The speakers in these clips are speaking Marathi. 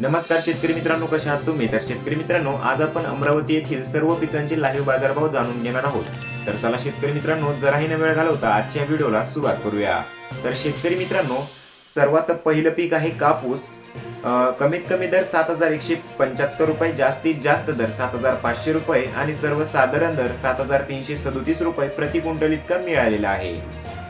नमस्कार शेतकरी मित्रांनो कशा आहात तुम्ही? तर शेतकरी मित्रांनो आज आपण अमरावती येथील सर्व पिकांचे लाईव्ह बाजारभाव जाणून घेणार आहोत. तर चला शेतकरी मित्रांनो जराही न वेळ घालवता आजच्या व्हिडिओला सुरुवात करूया. तर शेतकरी मित्रांनो सर्वात पहिलं पीक आहे कापूस. कमीत कमी दर सात हजार एकशे पंच्याहत्तर रुपये जास्तीत जास्त दर सात हजार पाचशे रुपये आणि सर्वसाधारण दर सात हजार तीनशे सदोतीस रुपये प्रति क्विंटल इतका मिळालेला आहे.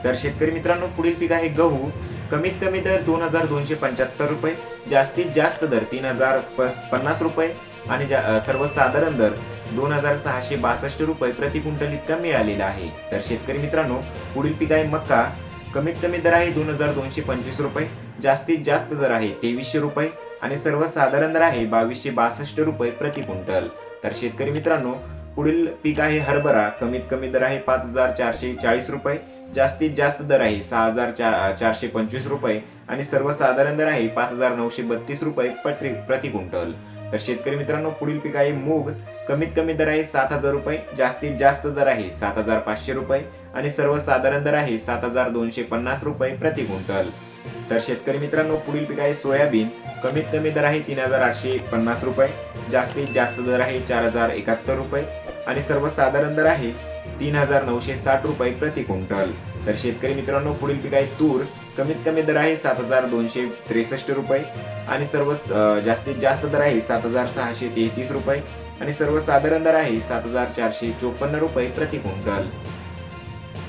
तर शेतकरी मित्रांनो पुढील पीक आहे गहू. कमीत कमी दर दोन हजार दोनशे पंच्याहत्तर रुपये जास्तीत जास्त दर तीन हजार पन्नास रुपये आणि सर्वसाधारण दर दोन हजार सहाशे बासष्ट रुपये प्रति क्विंटल इतका मिळालेला आहे. तर शेतकरी मित्रांनो पुढील पीक आहे मक्का कमीत कमी दर आहे दोन हजार दोनशे पंचवीस रुपये जास्तीत जास्त दर आहे तेवीसशे रुपये आणि सर्वसाधारण दर आहे बावीसशे बासष्ट रुपये प्रति क्विंटल तर शेतकरी मित्रांनो पुढील पीक आहे हरभरा. कमीत कमी दर आहे पाच हजार चारशे चाळीस रुपये. जास्तीत जास्त दर आहे सहा हजार चा चारशे पंचवीस रुपये. आणि सर्वसाधारण दर आहे पाच हजार नऊशे बत्तीस रुपये प्रति प्रति क्विंटल. तर शेतकरी मित्रांनो पुढील पीक आहे मूग. कमीत कमी दर आहे सात हजार रुपये. जास्तीत जास्त दर आहे सात हजार पाचशे रुपये. आणि सर्वसाधारण दर आहे सात हजार दोनशे पन्नास रुपये प्रति क्विंटल. तर शेतकरी मित्रांनो पुढील पीक आहे सोयाबीन. कमीत कमी दर आहे तीन हजार आठशे पन्नास रुपये. जास्तीत जास्त दर आहे चार हजार एकाहत्तर रुपये. आणि सर्वसाधारण दर आहे तीन हजार नऊशे साठ रुपये प्रति क्विंटल. तर शेतकरी मित्रांनो पुढील पीक आहे तूर कमीत कमी दर आहे सात हजार दोनशे त्रेसष्ट रुपये आणि सर्व जास्तीत जास्त दर आहे सात हजार सहाशे तेहतीस रुपये आणि सर्वसाधारण दर आहे सात हजार चारशे चोपन्न रुपये प्रति क्विंटल.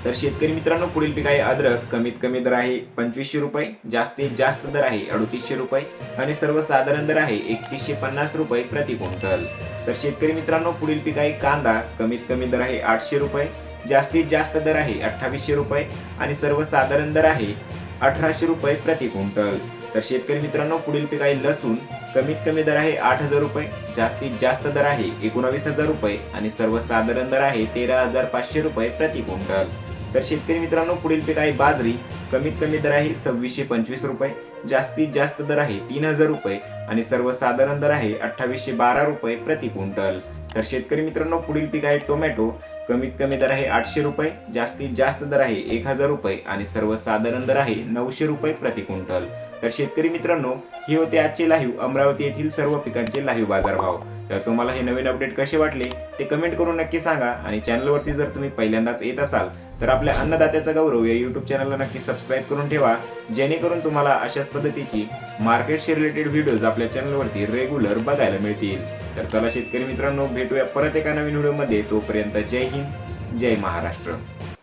तर शेतकरी मित्रांनो पुढील पीक आहे अद्रक कमीत कमी दर आहे पंचवीसशे रुपये जास्तीत जास्त दर आहे अडतीसशे रुपये आणि सर्वसाधारण दर आहे एकतीसशे पन्नास रुपये प्रति क्विंटल. तर शेतकरी मित्रांनो पुढील पीक आहे कांदा कमीत कमी दर आहे आठशे रुपये जास्तीत जास्त दर आहे अठ्ठावीसशे रुपये आणि सर्वसाधारण दर आहे अठराशे रुपये प्रति क्विंटल. तर शेतकरी मित्रांनो पुढील पीक आहे लसूण कमीत कमी दर आहे आठ हजार रुपये जास्तीत जास्त दर आहे एकोणावीस हजार रुपये आणि सर्वसाधारण दर आहे तेरा हजार पाचशे रुपये प्रति क्विंटल. तर शेतकरी मित्रांनो पुढील पीक आहे बाजरी. कमीत कमी दर आहे सव्वीसशे पंचवीस रुपये. जास्तीत जास्त दर आहे तीन हजार रुपये आणि सर्वसाधारण दर आहे अठ्ठावीसशे बारा रुपये प्रति क्विंटल. तर शेतकरी मित्रांनो पुढील पीक आहे टोमॅटो. कमीत कमी दर आहे आठशे रुपये जास्तीत जास्त दर आहे एक हजार रुपये आणि सर्वसाधारण दर आहे नऊशे रुपये प्रति क्विंटल. तर शेतकरी मित्रांनो हे होते आजचे लाईव्ह. अमरावती येथील सर्व पिकांचे लाईव्ह बाजारभाव. तर तुम्हाला हे नवीन अपडेट कसे वाटले ते कमेंट करून नक्की सांगा. आणि चॅनलवरती जर तुम्ही पहिल्यांदाच येत असाल तर आपल्या अन्नदात्याचा गौरव या यूट्यूब चॅनलला नक्की सबस्क्राईब करून ठेवा. जेणेकरून तुम्हाला अशाच पद्धतीची मार्केटशी रिलेटेड व्हिडिओज आपल्या चॅनलवरती रेग्युलर बघायला मिळतील. तर चला शेतकरी मित्रांनो भेटूया परत एका नवीन व्हिडिओमध्ये तोपर्यंत जय हिंद जय महाराष्ट्र.